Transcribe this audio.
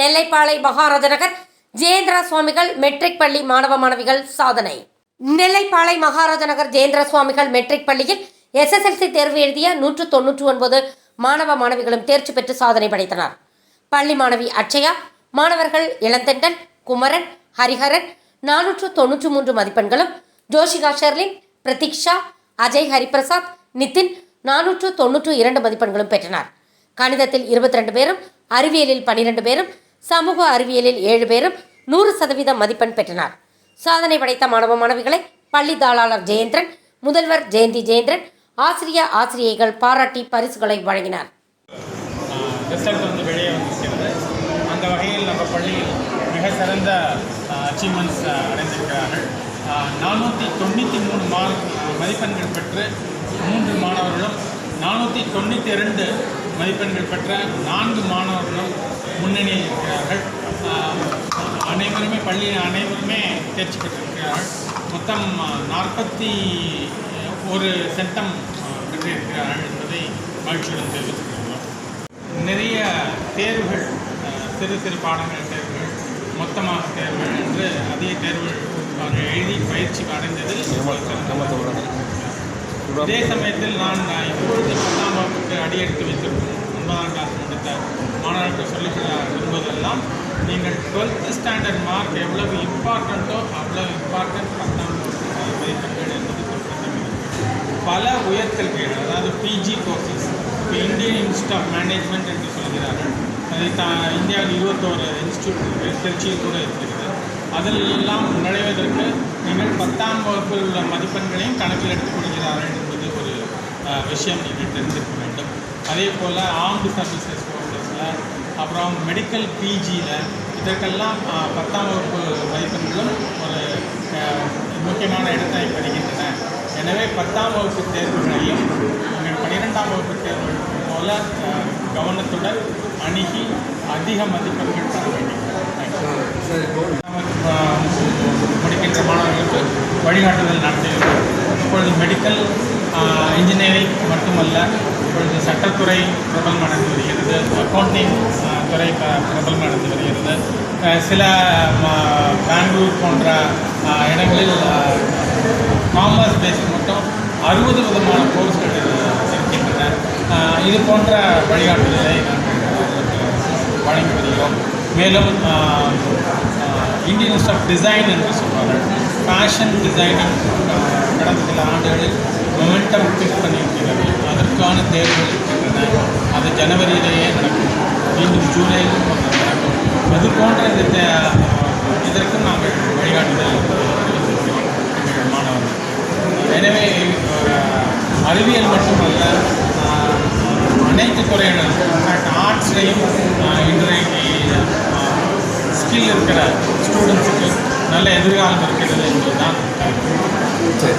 நெல்லைப்பாளை மகாராஜ நகர் ஜெயேந்திரா சுவாமிகள் மெட்ரிக் பள்ளி மாணவ மாணவிகள் சாதனை. நெல்லைப்பாளை மகாராஜநகர் ஜெயேந்திரா சுவாமிகள் மெட்ரிக் பள்ளியில் எஸ்எஸ்எல்சி தேர்வு எழுதிய நூற்று தொன்னூற்று ஒன்பது மாணவ மாணவிகளும் தேர்ச்சி பெற்று சாதனை படைத்தனர். பள்ளி மாணவி அட்சயா மாணவர்கள் இளந்தெண்டன் குமரன் ஹரிஹரன் நானூற்று தொன்னூற்று மூன்று மதிப்பெண்களும் ஜோஷிகா ஷெர்லின் பிரதீக்ஷா அஜய் ஹரிபிரசாத் நிதின் நானூற்று தொன்னூற்று இரண்டு மதிப்பெண்களும் பெற்றனர். கணிதத்தில் இருபத்தி ரெண்டு பேரும் அறிவியலில் பனிரெண்டு பேரும் சமூக அறிவியலில் ஏழு பேரும் நூறு சதவீதம் மதிப்பெண் பெற்றனர். சாதனை படைத்த மாணவ மாணவிகளை பள்ளி தாளாளர் ஜெயேந்திரன் முதல்வர் ஜெயந்தி ஜெயேந்திரன் ஆசிரிய ஆசிரியைகள் பாராட்டி பரிசுகளை வழங்கினார். ரிசல்ட் வந்து வெளியே வந்திருக்கிறது அந்த வகையில் நம்ம பள்ளியில் மிக சிறந்த அச்சீவ்மெண்ட்ஸ் அடைந்திருக்கிறார்கள். நானூற்றி தொண்ணூற்றி மூணு மார்க் மதிப்பெண்கள் பெற்று மூன்று மாணவர்களும் நானூற்றி தொண்ணூற்றி இரண்டு மதிப்பெண்கள் பெற்ற நான்கு மாணவர்களும் முன்னணியில் இருக்கிறார்கள். அனைவருமே பள்ளியில் அனைவருமே தேர்ச்சி பெற்றிருக்கிறார்கள். மொத்தம் நாற்பத்தி ஒரு சென்டம் பெற்றிருக்கிறார்கள் என்பதை மகிழ்ச்சியுடன் தெரிவித்துக்கொள்கிறோம். நிறைய தேர்வுகள் சிறு சிறு பாடங்கள் தேர்வுகள் மொத்தமாக தேர்வுகள் என்று அதிக தேர்வுகள் அவர்கள் எழுதி பயிற்சி அடைந்தது அதே சமயத்தில் நான் அஹ், இப்பொழுது பத்தாம் வகுப்புக்கு அடியெடுத்து வைத்திருக்கிறேன் ஒன்பதாம் கிளாஸ் முடித்த மாணவர்கள் சொல்லிக் விரும்புவதெல்லாம் நீங்கள் டுவெல்த் ஸ்டாண்டர்ட் மார்க் எவ்வளவு இம்பார்ட்டண்ட்டோ அவ்வளவு இம்பார்ட்டன்ட் பத்தாம் வகுப்பு என்பது பல உயர்கல்விகள் அதாவது பிஜி கோர்சஸ் இப்போ இந்தியன் இன்ஸ்டியூட் ஆஃப் மேனேஜ்மெண்ட் என்று சொல்கிறார்கள். அதை தான் இந்தியாவில் இருபத்தோரு இன்ஸ்டியூட் இருக்கு. திருச்சியில் கூட இருக்கிறது அதில் எல்லாம் நுழைவதற்கு நீங்கள் பத்தாம் வகுப்பில் உள்ள மதிப்பெண்களையும் கணக்கில் எடுத்துக் கொள்கிறார்கள் என்பது ஒரு விஷயம் நீங்கள் தெரிஞ்சிருக்க வேண்டும். அதே போல் ஆர்ம்டு சர்வீசஸ் கோர்சஸில் அப்புறம் மெடிக்கல் பிஜியில் இதற்கெல்லாம் பத்தாம் வகுப்பு மதிப்பெண்களும் ஒரு முக்கியமான இடத்தை பெறுகின்றன. எனவே பத்தாம் வகுப்பு தேர்வுகளையும் நீங்கள் பன்னிரெண்டாம் வகுப்பு தேர்வுகள் போல கவனத்துடன் அணுகி அதிக மதிப்பெண்கள் பெற வேண்டும். சார் இப்போ முடிக்கின்ற மாணவர்களுக்கு வழிகாட்டுதல் நடத்துகிறோம் இப்பொழுது மெடிக்கல் இன்ஜினியரிங் மட்டுமல்ல இப்பொழுது சட்டத்துறை பிரபலம் அடைந்து வருகிறது. அக்கௌண்டிங் துறை பிரபலம் அடைந்து வருகிறது. சில பெங்களூர் போன்ற இடங்களில் காமர்ஸ் பேஸ் மட்டும் அறுபது விதமான கோர்ஸ்கள் இருக்கின்றன இது போன்ற வழிகாட்டுதலை நாங்கள் வழங்கி வருகிறோம். மேலும் இந்தியன் இன்ஸ்டியூட் ஆஃப் டிசைன் என்று சொல்வார்கள் ஃபேஷன் டிசைனிங் கடந்த சில ஆண்டுகளில் மொமெண்டம் பிக் பண்ணியிருக்கிறது. அதற்கான தேர்வுகள் இருக்கின்றன. அது ஜனவரியிலேயே நடக்கும். மீண்டும் ஜூலையிலும் நடக்கும். அது போன்ற இந்த இதற்கு இதற்கும் நாங்கள் வழிகாட்டுதல் மாணவர்கள். எனவே அறிவியல் மட்டுமல்ல அனைத்து துறைகளும் ஆர்ட்ஸ்லையும் ஆர்ட்ஸ்லேயும் ஸ்கில் இருக்கிற ஸ்டூடெண்ட்ஸுக்கு நல்ல எதிர்காலம் இருக்கிறது என்பதுதான். சரி.